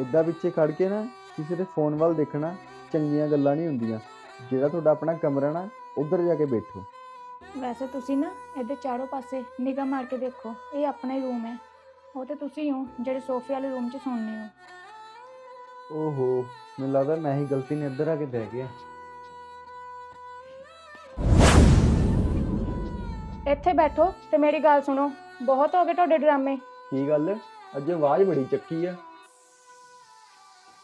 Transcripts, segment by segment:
ਇਦਾਂ ਪਿੱਛੇ ਖੜ ਕੇ ਨਾ ਕਿਸੇ ਦੇ ਫੋਨ ਵੱਲ ਦੇਖਣਾ ਚੰਗੀਆਂ ਗੱਲਾਂ ਨਹੀਂ ਹੁੰਦੀਆਂ। ਜਿਹੜਾ ਤੁਹਾਡਾ ਆਪਣਾ ਕਮਰਾ ਨਾ ਉੱਧਰ ਜਾ ਕੇ ਬੈਠੋ। ਵੈਸੇ ਤੁਸੀਂ ਨਾ ਇਹਦੇ ਚਾਰੋਂ ਪਾਸੇ ਨਿਗਾਹ ਮਾਰ ਕੇ ਦੇਖੋ ਇਹ ਆਪਣਾ ਹੀ ਰੂਮ ਹੈ। ਉਹ ਤੇ ਤੁਸੀਂ ਹੋ ਜਿਹੜੇ ਸੋਫੇ ਵਾਲੇ ਰੂਮ 'ਚ ਸੌਂਦੇ ਹੋ। ਓਹੋ ਮੈਨੂੰ ਲੱਗਦਾ ਮੈਂ ਹੀ ਗਲਤੀ ਨੇ ਇੱਧਰ ਆ ਕੇ ਬਹਿ ਗਿਆ। ਇੱਥੇ ਬੈਠੋ ਤੇ ਮੇਰੀ ਗੱਲ ਸੁਣੋ। ਬਹੁਤ ਹੋ ਗਏ ਤੁਹਾਡੇ ਡਰਾਮੇ। ਕੀ ਗੱਲ? ਅੱਜ ਆਵਾਜ਼ ਬੜੀ ਚੱਕੀ ਆ।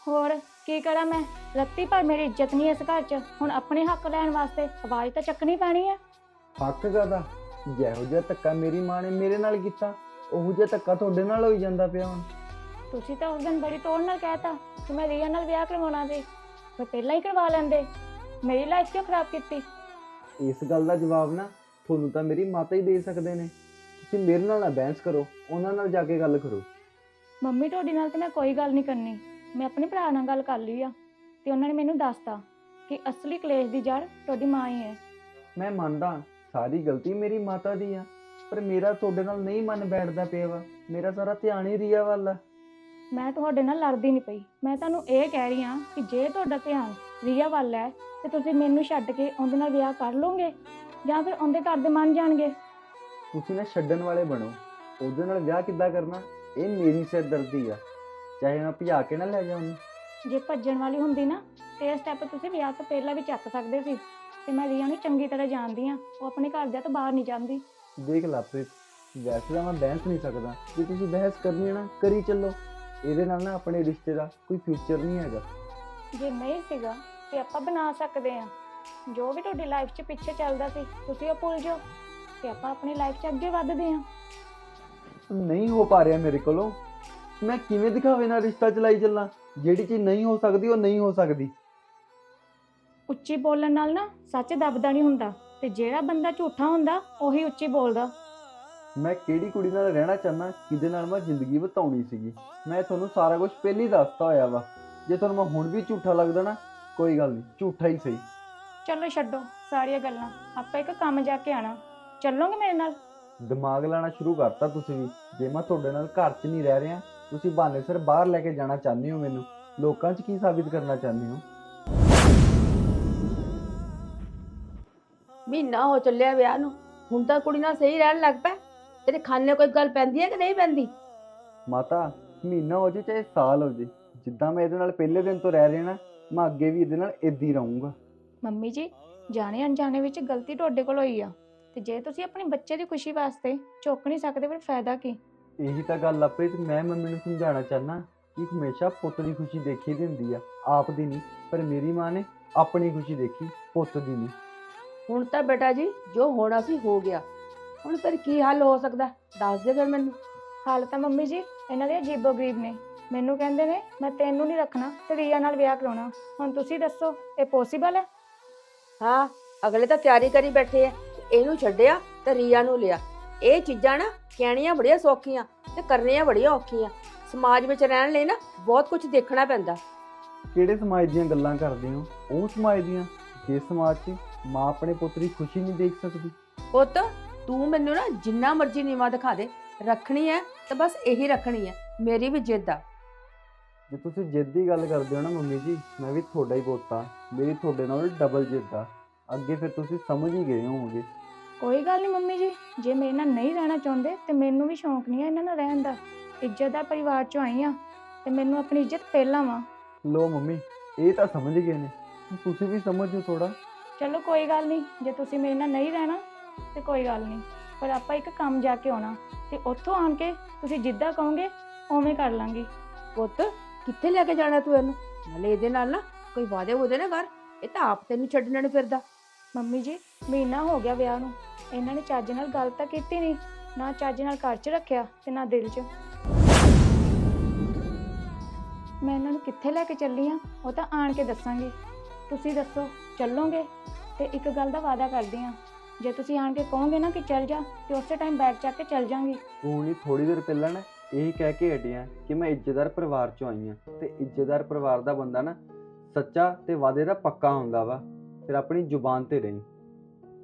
ਹੋਰ ਕੀ ਕਰਾਂ ਮੈਂ? ਰੱਤੀ ਪਰ ਮੇਰੀ ਇੱਜ਼ਤ ਨਹੀਂ ਇਸ ਘਰ 'ਚ। ਹੁਣ ਆਪਣੇ ਹੱਕ ਲੈਣ ਵਾਸਤੇ ਆਵਾਜ਼ ਤਾਂ ਚੱਕਣੀ ਪੈਣੀ ਹੈ ਹੱਕ ਕਾਦਾ ਜਿਹੋ ਜਿਹਾ ਧੱਕਾ ਮੇਰੀ ਮਾਂ ਨੇ ਮੇਰੇ ਨਾਲ ਕੀਤਾ ਉਹੋ ਜਿਹਾ ਧੱਕਾ ਤੁਹਾਡੇ ਨਾਲ ਹੋਈ ਜਾਂਦਾ ਪਿਆ ਹੁਣ। ਤੁਸੀਂ ਤਾਂ ਉਸ ਦਿਨ ਬੜੀ ਟੋਨ ਨਾਲ ਕਹਿਤਾ ਕਿ ਮੈਂ ਰੀਆ ਨਾਲ ਵਿਆਹ ਕਰਵਾਉਣਾ ਸੀ। ਮੈਂ ਪਹਿਲਾਂ ਹੀ ਕਰਵਾ ਲੈਂਦੇ। ਮੇਰੀ ਲਾਈਫ ਕਿਉਂ ਖਰਾਬ ਕੀਤੀ? ਇਸ ਗੱਲ ਦਾ ਜਵਾਬ ਨਾ ਤੁਹਾਨੂੰ ਤਾਂ ਮੇਰੀ ਮਾਤਾ ਹੀ ਦੇ ਸਕਦੇ ਨੇ। ਤੁਸੀਂ ਮੇਰੇ ਨਾਲ ਨਾ ਬਹਿਸ ਕਰੋ ਉਹਨਾਂ ਨਾਲ ਜਾ ਕੇ ਗੱਲ ਕਰੋ। ਮੰਮੀ ਤੁਹਾਡੇ ਨਾਲ ਤੇ ਮੈਂ ਕੋਈ ਗੱਲ ਨਹੀਂ ਕਰਨੀ। ਮੈਂ ਆਪਣੇ ਭਰਾ ਨਾਲ ਗੱਲ ਕਰ ਲਈ ਆ ਤੇ ਉਹਨਾਂ ਨੇ ਮੈਨੂੰ ਦੱਸਤਾ ਕਿ ਅਸਲੀ ਕਲੇਸ਼ ਦੀ ਜੜ ਤੁਹਾਡੀ ਮਾਂ ਹੀ ਹੈ। ਮੈਂ ਮੰਨਦਾ ਸਾਰੀ ਗਲਤੀ ਮੇਰੀ ਮਾਤਾ ਦੀ ਆ ਪਰ ਮੇਰਾ ਤੁਹਾਡੇ ਨਾਲ ਨਹੀਂ ਮਨ ਬੈਠਦਾ ਪਿਆ ਵਾ ਮੇਰਾ ਸਾਰਾ ਧਿਆਨ ਹੀ ਰੀਆ ਵੱਲ ਆ। ਮੈਂ ਤੁਹਾਡੇ ਨਾਲ ਲੜਦੀ ਨਹੀਂ ਪਈ। ਮੈਂ ਤੁਹਾਨੂੰ ਇਹ ਕਹਿ ਰਹੀ ਹਾਂ ਕਿ ਜੇ ਤੁਹਾਡਾ ਧਿਆਨ ਰੀਆ ਵੱਲ ਹੈ ਤੇ ਤੁਸੀਂ ਮੈਨੂੰ ਛੱਡ ਕੇ ਉਹਦੇ ਨਾਲ ਵਿਆਹ ਕਰ ਲਓਗੇ ਜਾਂ ਫਿਰ ਉਹਦੇ ਘਰ ਦੇ ਮੰਨ ਜਾਣਗੇ। ਤੁਸੀਂ ਨਾ ਛੱਡਣ ਵਾਲੇ ਬਣੋ। ਉਹਦੇ ਨਾਲ ਵਿਆਹ ਕਿੱਦਾਂ ਕਰਨਾ ਇਹ ਮੇਰੀ ਸਿਰਦਰਦੀ ਆ। ਚਾਹੇ ਮੈਂ ਭਜਾ ਕੇ ਨਾ ਲੈ ਜਾ ਉਹਨੂੰ। ਜੇ ਭੱਜਣ ਵਾਲੀ ਹੁੰਦੀ ਨਾ ਤੇ ਇਹ ਸਟੈਪ ਤੁਸੀਂ ਵਿਆਹ ਤੋਂ ਪਹਿਲਾਂ ਵੀ ਚੱਕ ਸਕਦੇ ਸੀ। ਤੇ ਮੈਂ ਰੀਆ ਨੂੰ ਚੰਗੀ ਤਰ੍ਹਾਂ ਜਾਣਦੀ ਆ ਉਹ ਆਪਣੇ ਘਰਦਿਆਂ ਤੋਂ ਬਾਹਰ ਨਹੀਂ ਜਾਂਦੀ। ਦੇਖ ਲਾਪ੍ਰੀਤ ਵੈਸੇ ਤਾਂ ਮੈਂ ਬਹਿਸ ਨਹੀਂ ਸਕਦਾ। ਜੇ ਤੁਸੀਂ ਬਹਿਸ ਕਰਨੀ ਹੈ ਨਾ ਕਰੀ ਚੱਲੋ। ਇਹਦੇ ਨਾਲ ਨਾ ਆਪਣੇ ਰਿਸ਼ਤੇ ਦਾ ਕੋਈ ਫਿਊਚਰ ਨਹੀਂ ਹੈਗਾ। ਜੇ ਨਹੀਂ ਸੀਗਾ ਤੇ ਆਪਾਂ ਬਣਾ ਸਕਦੇ ਆ ਜੋ ਵੀ ਤੁਹਾਡੀ ਲਾਈਫ 'ਚ ਪਿੱਛੇ ਚੱਲਦਾ ਸੀ ਤੁਸੀਂ ਉਹ ਭੁੱਲ ਜਾਓ। ਤੇ ਆਪਾਂ ਆਪਣੀ ਲਾਈਫ 'ਚ ਅੱਗੇ ਵਧਦੇ ਆ ਨਹੀਂ ਹੋ ਪਾ ਰਿਹਾ ਮੇਰੇ ਕੋਲੋਂ। ਮੈਂ ਕਿਵੇਂ ਦਿਖਾਵੇ ਨਾਲ ਰਿਸ਼ਤਾ ਚਲਾਈ ਚੱਲਾਂ? ਜਿਹੜੀ ਚੀਜ਼ ਨਹੀਂ ਹੋ ਸਕਦੀ ਉਹ ਨਹੀਂ ਹੋ ਸਕਦੀ। ਉੱਚੀ ਬੋਲਣ ਨਾਲ ਨਾ ਸੱਚ ਦਬਦਾ ਨਹੀਂ ਹੁੰਦਾ ਤੇ ਜਿਹੜਾ ਬੰਦਾ ਝੂਠਾ ਹੁੰਦਾ ਉਹੀ ਉੱਚੀ ਬੋਲਦਾ। ਮੈਂ ਕਿਹੜੀ ਕੁੜੀ ਨਾਲ ਰਹਿਣਾ ਚਾਹਨਾ ਕਿਹਦੇ ਨਾਲ ਮੈਂ ਜ਼ਿੰਦਗੀ ਬਿਤਾਉਣੀ ਸੀਗੀ? ਮੈਂ ਤੁਹਾਨੂੰ ਸਾਰਾ ਕੁਝ ਪਹਿਲਾਂ ਹੀ ਦੱਸਤਾ ਹੋਇਆ ਵਾ। ਜੇ ਤੁਹਾਨੂੰ ਮੈਂ ਹੁਣ ਵੀ ਝੂਠਾ ਲੱਗਦਾ ਨਾ ਕੋਈ ਗੱਲ ਨਹੀਂ ਝੂਠਾ ਹੀ ਸਹੀ। ਚਲੋ ਛੱਡੋ ਸਾਰੀਆਂ ਗੱਲਾਂ ਆਪਾਂ ਇੱਕ ਕੰਮ ਜਾ ਕੇ ਆਣਾ ਚੱਲੋਗੇ ਮੇਰੇ ਨਾਲ? ਦਿਮਾਗ ਲਾਣਾ ਸ਼ੁਰੂ ਕਰਤਾ ਤੁਸੀਂ ਵੀ। ਜੇ ਮੈਂ ਤੁਹਾਡੇ ਨਾਲ ਘਰ 'ਚ ਨਹੀਂ ਰਹਿ ਰਿਹਾ ਤੁਸੀਂ ਬਹਾਨੇ ਸਿਰ ਬਾਹਰ ਲੈ ਕੇ ਜਾਣਾ ਚਾਹੁੰਦੇ ਹੋ ਮੈਨੂੰ। ਲੋਕਾਂ 'ਚ ਕੀ ਸਾਬਿਤ ਕਰਨਾ ਚਾਹੁੰਦੇ ਹੋ? ਮਹੀਨਾ ਹੋ ਚੱਲਿਆ ਵਿਆਹ ਨੂੰ। ਹੁਣ ਤਾਂ ਕੁੜੀ ਨਾਲ ਸਹੀ ਰਹਿਣ ਲੱਗ ਪਿਆ ਤੇਰੇ ਖਾਨੇ ਕੋਈ ਗੱਲ ਪੈਂਦੀ ਹੈ ਕਿ ਨਹੀਂ ਪੈਂਦੀ? ਮਾਤਾ ਮਹੀਨਾ ਹੋ ਜੇ ਚਾਹੇ ਸਾਲ ਹੋ ਜੇ। ਜਿੱਦਾਂ ਮੈਂ ਇਹਦੇ ਨਾਲ ਪਹਿਲੇ ਦਿਨ ਤੋਂ ਰਹਿ ਰਿਹਾ ਨਾ ਮੈਂ ਅੱਗੇ ਵੀ ਇਹਦੇ ਨਾਲ ਏਦਾਂ ਹੀ ਰਹੂੰਗਾ। ਮੰਮੀ ਜੀ ਜਾਣੇ ਅਣਜਾਣੇ ਵਿੱਚ ਗਲਤੀ ਤੁਹਾਡੇ ਕੋਲ ਹੋਈ ਆ। ਤੇ ਜੇ ਤੁਸੀਂ ਆਪਣੇ ਬੱਚੇ ਦੀ ਖੁਸ਼ੀ ਵਾਸਤੇ ਝੁਕ ਨਹੀਂ ਸਕਦੇ ਫਿਰ ਫਾਇਦਾ ਕੀ? ਇਹੀ ਤਾਂ ਗੱਲ ਆਪੇ ਤੇ ਮੈਂ ਮੰਮੀ ਨੂੰ ਸਮਝਾਉਣਾ ਚਾਹਨਾ ਕਿ ਹਮੇਸ਼ਾ ਪੁੱਤ ਦੀ ਖੁਸ਼ੀ ਦੇਖੀ ਦੀ ਹੁੰਦੀ ਆ ਆਪ ਦੀ ਨਹੀਂ ਪਰ ਮੇਰੀ ਮਾਂ ਨੇ ਆਪਣੀ ਖੁਸ਼ੀ ਦੇਖੀ ਪੁੱਤ ਦੀ ਨਹੀਂ। ਹੁਣ ਤਾਂ ਬੇਟਾ ਜੀ ਜੋ ਹੋਣਾ ਸੀ ਹੋ ਗਿਆ। ਹੁਣ ਫਿਰ ਕੀ ਹੱਲ ਹੋ ਸਕਦਾ? ਦੱਸ ਦੇ ਫਿਰ ਮੈਨੂੰ। ਹਾਲ ਤਾਂ ਮੰਮੀ ਜੀ ਇਹਨਾਂ ਦੇ ਅਜੀਬੋ ਗਰੀਬ ਨੇ। ਮੈਨੂੰ ਕਹਿੰਦੇ ਨੇ ਮੈਂ ਤੈਨੂੰ ਨਹੀਂ ਰੱਖਣਾ ਤੇ ਰੀਆ ਨਾਲ ਵਿਆਹ ਕਰਾਉਣਾ। ਹੁਣ ਤੁਸੀਂ ਦੱਸੋ ਇਹ ਪੋਸੀਬਲ ਹੈ? ਹਾਂ ਅਗਲੇ ਤਾਂ ਤਿਆਰੀ ਕਰੀ ਬੈਠੇ ਆ ਇਹਨੂੰ ਛੱਡਿਆ ਤੇ ਰੀਆ ਨੂੰ ਲਿਆ। ਇਹ ਚੀਜ਼ਾਂ ਨਾ ਕਹਿਣੀਆਂ ਬੜੀਆਂ ਸੌਖੀਆਂ ਤੇ ਕਰਨੀਆਂ ਬੜੀਆਂ ਔਖੀਆਂ। ਸਮਾਜ ਵਿੱਚ ਰਹਿਣ ਲਈ ਨਾ ਬਹੁਤ ਕੁਝ ਦੇਖਣਾ ਪੈਂਦਾ। ਕਿਹੜੇ ਸਮਾਜ ਦੀਆਂ ਗੱਲਾਂ ਕਰਦੇ ਹੋ? ਉਹ ਸਮਾਜ ਦੀਆਂ। ਜਿਸ ਸਮਾਜ 'ਚ ਮਾਂ ਆਪਣੇ ਪੁੱਤ ਦੀ ਖੁਸ਼ੀ ਨਹੀਂ ਦੇਖ ਸਕਦੀ। ਪੁੱਤ ਤੂੰ ਮੈਨੂੰ ਨਾ ਜਿੰਨਾ ਮਰਜ਼ੀ ਨੀਵਾ ਦਿਖਾ ਦੇ। ਰੱਖਣੀ ਹੈ ਤਾਂ ਬਸ ਇਹੀ ਰੱਖਣੀ ਹੈ। ਮੇਰੀ ਵੀ ਜਿੱਦ ਆ। ਜੇ ਤੁਸੀਂ ਜਿੱਦ ਦੀ ਗੱਲ ਕਰਦੇ ਹੋ ਨਾ ਮੰਮੀ ਜੀ ਮੈਂ ਵੀ ਤੁਹਾਡਾ ਹੀ ਪੁੱਤ। ਆ ਮੇਰੀ ਤੁਹਾਡੇ ਨਾਲ ਡਬਲ ਜਿੱਦ ਆ। ਅੱਗੇ ਫਿਰ ਤੁਸੀਂ ਸਮਝ ਹੀ ਗਏ ਹੋਵੋਗੇ। ਕੋਈ ਗੱਲ ਨਹੀਂ ਮੰਮੀ ਜੀ ਜੇ ਮੇਰੇ ਨਾਲ ਨਹੀਂ ਰਹਿਣਾ ਚਾਹੁੰਦੇ ਤੇ ਮੈਨੂੰ ਵੀ ਸ਼ੌਂਕ ਨਹੀਂ ਹੈ ਇਹਨਾਂ ਨਾਲ ਰਹਿਣ ਦਾ। ਇੱਜ਼ਤਦਾਰ ਪਰਿਵਾਰ ਚੋਂ ਆਈ ਆ ਤੇ ਮੈਨੂੰ ਆਪਣੀ ਇੱਜ਼ਤ ਪਹਿਲਾਂ ਵਾ। ਲੋ ਮੰਮੀ ਇਹ ਤਾਂ ਸਮਝ ਗਏ ਨੇ। ਤੁਸੀਂ ਵੀ ਸਮਝੋ ਥੋੜਾ ਚਲੋ ਕੋਈ ਗੱਲ ਨਹੀਂ ਜੇ ਤੁਸੀਂ ਮੇਰੇ ਨਾਲ ਨਹੀਂ ਰਹਿਣਾ ਤੇ ਕੋਈ ਗੱਲ ਨਹੀਂ ਪਰ ਆਪਾਂ ਇੱਕ ਕੰਮ ਜਾ ਕੇ ਆਉਣਾ ਤੇ ਉੱਥੋਂ ਆਣ ਕੇ ਤੁਸੀਂ ਜਿੱਦਾਂ ਕਹੋਗੇ ਉਵੇਂ ਕਰ ਲਾਂਗੇ। ਪੁੱਤ ਕਿੱਥੇ ਲੈ ਕੇ ਜਾਣਾ ਤੂੰ ਇਹਨੂੰ? ਨਾਲੇ ਇਹਦੇ ਨਾਲ ਨਾ ਕੋਈ ਵਾਅਦੇ ਵੂਦੇ ਨਾ ਕਰ। ਇਹ ਤਾਂ ਆਪ ਤੈਨੂੰ ਛੱਡਣ ਨੂੰ ਫਿਰਦਾ। ਮੰਮੀ ਜੀ ਮਹੀਨਾ ਹੋ ਗਿਆ ਵਿਆਹ ਨੂੰ। ਇਹਨਾਂ ਨੇ ਚੱਜ ਨਾਲ ਗੱਲ ਤਾਂ ਕੀਤੀ ਨਹੀਂ, ਨਾ ਚੱਜ ਨਾਲ ਘਰ 'ਚ ਰੱਖਿਆ ਤੇ ਨਾ ਦਿਲ 'ਚ। ਮੈਂ ਇਹਨਾਂ ਨੂੰ ਕਿੱਥੇ ਲੈ ਕੇ ਚੱਲੀ ਆ, ਉਹ ਤਾਂ ਆਣ ਕੇ ਦੱਸਾਂਗੀ। ਤੁਸੀਂ ਦੱਸੋ, ਚੱਲੋਗੇ? ਤੇ ਇੱਕ ਗੱਲ ਦਾ ਵਾਅਦਾ ਕਰਦੀ ਆ, ਜੇ ਤੁਸੀਂ ਆਣ ਕੇ ਕਹੋਗੇ ਨਾ ਕਿ ਚੱਲ ਜਾ, ਤੇ ਉਸੇ ਟਾਈਮ ਬੈਗ ਚੱਕ ਕੇ ਚੱਲ ਜਾਾਂਗੀ। ਹੁਣੀ ਥੋੜੀ ਦੇਰ ਪਹਿਲਾਂ ਨਾ ਇਹੀ ਕਹਿ ਕੇ ਹਟਿਆ ਕਿ ਮੈਂ ਇੱਜ਼ਤਦਾਰ ਪਰਿਵਾਰ ਚੋਂ ਆਈ ਹਾਂ ਤੇ ਇੱਜ਼ਤਦਾਰ ਪਰਿਵਾਰ ਦਾ ਬੰਦਾ ਨਾ ਸੱਚਾ ਤੇ ਵਾਅਦੇ ਦਾ ਪੱਕਾ ਹੁੰਦਾ ਵਾ, ਫਿਰ ਆਪਣੀ ਜ਼ੁਬਾਨ ਤੇ ਰਹੀ।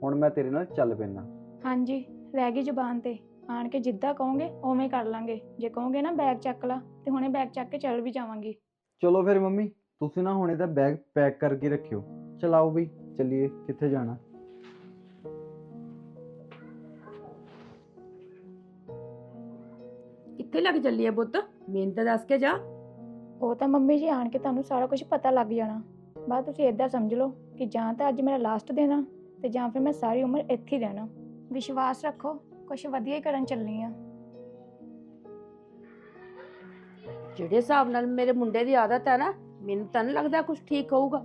ਹੁਣ ਮੈਂ ਤੇਰੇ ਨਾਲ ਚੱਲ ਪੈਣਾ ਹਾਂਜੀ ਰਹਿ ਗਈ ਜ਼ੁਬਾਨ ਤੇ। ਆਣ ਕੇ ਜਿੱਦਾਂ ਕਹੋਗੇ ਉਵੇਂ ਕਰ ਲਾਂਗੇ। ਜੇ ਕਹੋਗੇ ਨਾ ਬੈਗ ਚੱਕ ਲਾ ਤੇ ਹੁਣੇ ਬੈਗ ਚੱਕ ਕੇ ਚੱਲ ਵੀ ਜਾਵਾਂਗੀ। ਚਲੋ ਫਿਰ ਮੰਮੀ ਤੁਸੀਂ ਨਾ ਹੁਣੇ ਤਾਂ ਬੈਗ ਪੈਕ ਕਰਕੇ ਰੱਖਿਓ। ਚਲਾਓ ਬਈ ਚੱਲੀਏ ਕਿੱਥੇ ਜਾਣਾ। ਕਿੱਥੇ ਲੱਗ ਚੱਲੀ ਆ ਪੁੱਤ? ਮੈਨੂੰ ਤਾਂ ਦੱਸ ਕੇ ਜਾ। ਉਹ ਤਾਂ ਮੰਮੀ ਜੀ ਆਣ ਕੇ ਤੁਹਾਨੂੰ ਸਾਰਾ ਕੁਝ ਪਤਾ ਲੱਗ ਜਾਣਾ। ਬਾਅਦ ਤੁਸੀਂ ਇਦਾਂ ਸਮਝ ਲਓ ਕਿ ਜਾਂ ਤਾਂ ਅੱਜ ਮੇਰਾ ਲਾਸਟ ਦਿਨ ਆ ਤੇ ਜਾਂ ਫਿਰ ਮੈਂ ਸਾਰੀ ਉਮਰ ਇੱਥੇ ਹੀ ਰਹਿਣਾ। ਵਿਸ਼ਵਾਸ ਰੱਖੋ ਕੁਝ ਵਧੀਆ ਹੀ ਕਰਨ ਚੱਲੀ ਆ। ਜਿਹੜੇ ਹਿਸਾਬ ਨਾਲ ਮੇਰੇ ਮੁੰਡੇ ਦੀ ਆਦਤ ਹੈ ਨਾ ਮੈਨੂੰ ਤਾਂ ਨਹੀਂ ਲੱਗਦਾ ਕੁਝ ਠੀਕ ਹੋਊਗਾ।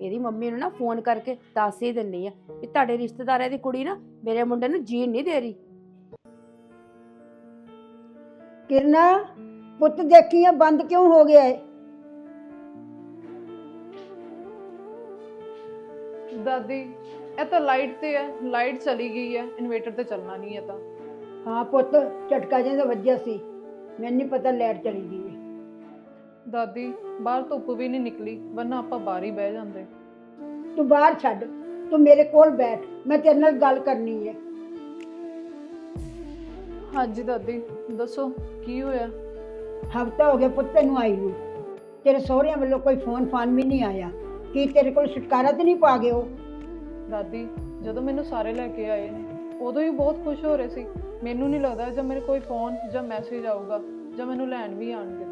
ਇਹਦੀ ਮੰਮੀ ਨੂੰ ਨਾ ਫੋਨ ਕਰਕੇ ਦੱਸ ਹੀ ਦਿੰਨੀ ਆ ਕਿ ਤੁਹਾਡੇ ਰਿਸ਼ਤੇਦਾਰਾਂ ਦੀ ਕੁੜੀ ਨਾ ਮੇਰੇ ਮੁੰਡੇ ਨੂੰ ਜੀਣ ਨਹੀਂ ਦੇ ਰਹੀ। ਕਿਰਨਾ ਪੁੱਤ ਦੇਖੀਏ ਬੰਦ ਕਿਉਂ ਹੋ ਗਿਆ ਏ? ਦਾਦੀ ਇਹ ਤਾਂ ਲਾਈਟ ਤੇ ਹੈ ਲਾਈਟ ਚਲੀ ਗਈ ਹੈ ਇਨਵੇਟਰ ਤੇ ਚੱਲਣਾ ਨਹੀਂ ਹੈ ਤਾਂ। ਹਾਂ ਪੁੱਤ ਝਟਕਾ ਜਿਹਾ ਤਾਂ ਵੱਜਿਆ ਸੀ। ਮੈਨੂੰ ਨਹੀਂ ਪਤਾ ਲਾਈਟ ਚਲੀ ਗਈ ਏ ਦਾਦੀ ਬਾਹਰ ਧੁੱਪ ਵੀ ਨਹੀਂ ਨਿਕਲੀ ਵਰਨਾ ਆਪਾਂ ਬਾਹਰ ਹੀ ਬਹਿ ਜਾਂਦੇ। ਤੂੰ ਬਾਹਰ ਛੱਡ ਤੂੰ ਮੇਰੇ ਕੋਲ ਬੈਠ ਮੈਂ ਤੇਰੇ ਨਾਲ ਗੱਲ ਕਰਨੀ ਏ ਹਾਂਜੀ ਦਾਦੀ ਦੱਸੋ ਕੀ ਹੋਇਆ? ਹਫਤਾ ਹੋ ਗਿਆ ਪੁੱਤ ਤੈਨੂੰ ਆਈ ਨੂੰ। ਤੇਰੇ ਸਹੁਰਿਆਂ ਵੱਲੋਂ ਕੋਈ ਫੋਨ ਫਾਨ ਵੀ ਨਹੀਂ ਆਇਆ। ਕੀ ਤੇਰੇ ਕੋਲ ਛੁਟਕਾਰਾ ਤੇ ਨਹੀਂ ਪਾ ਗਏ ਉਹ? ਦਾਦੀ ਜਦੋਂ ਮੈਨੂੰ ਸਾਰੇ ਲੈ ਕੇ ਆਏ ਨੇ ਉਦੋਂ ਹੀ ਬਹੁਤ ਖੁਸ਼ ਹੋ ਰਹੇ ਸੀ। ਮੈਨੂੰ ਨਹੀਂ ਲੱਗਦਾ ਜਦ ਮੇਰੇ ਕੋਈ ਫੋਨ ਜਾਂ ਮੈਸੇਜ ਆਊਗਾ ਜਾਂ ਮੈਨੂੰ ਲੈਣ ਵੀ ਆਣਗੇ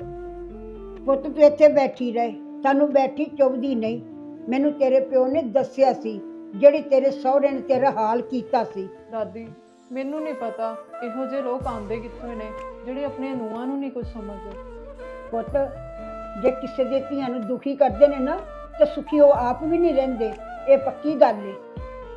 ਪੁੱਤ ਤੂੰ ਇੱਥੇ ਬੈਠੀ ਰਹੇ। ਸਾਨੂੰ ਬੈਠੀ ਚੁੱਭਦੀ ਨਹੀਂ। ਮੈਨੂੰ ਤੇਰੇ ਪਿਓ ਨੇ ਦੱਸਿਆ ਸੀ ਜਿਹੜੀ ਤੇਰੇ ਸਹੁਰੇ ਨੇ ਤੇਰਾ ਹਾਲ ਕੀਤਾ ਸੀ। ਦਾਦੀ ਮੈਨੂੰ ਨਹੀਂ ਪਤਾ ਇਹੋ ਜਿਹੇ ਲੋਕ ਆਉਂਦੇ ਕਿੱਥੋਂ ਨੇ ਜਿਹੜੇ ਆਪਣੀਆਂ ਨੂੰਹਾਂ ਨੂੰ ਨਹੀਂ ਕੁਝ ਸਮਝਦੇ। ਪੁੱਤ ਜੇ ਕਿਸੇ ਦੇ ਧੀਆਂ ਨੂੰ ਦੁਖੀ ਕਰਦੇ ਨੇ ਨਾ ਤੇ ਸੁਖੀ ਉਹ ਆਪ ਵੀ ਨਹੀਂ ਰਹਿੰਦੇ। ਇਹ ਪੱਕੀ ਗੱਲ ਏ।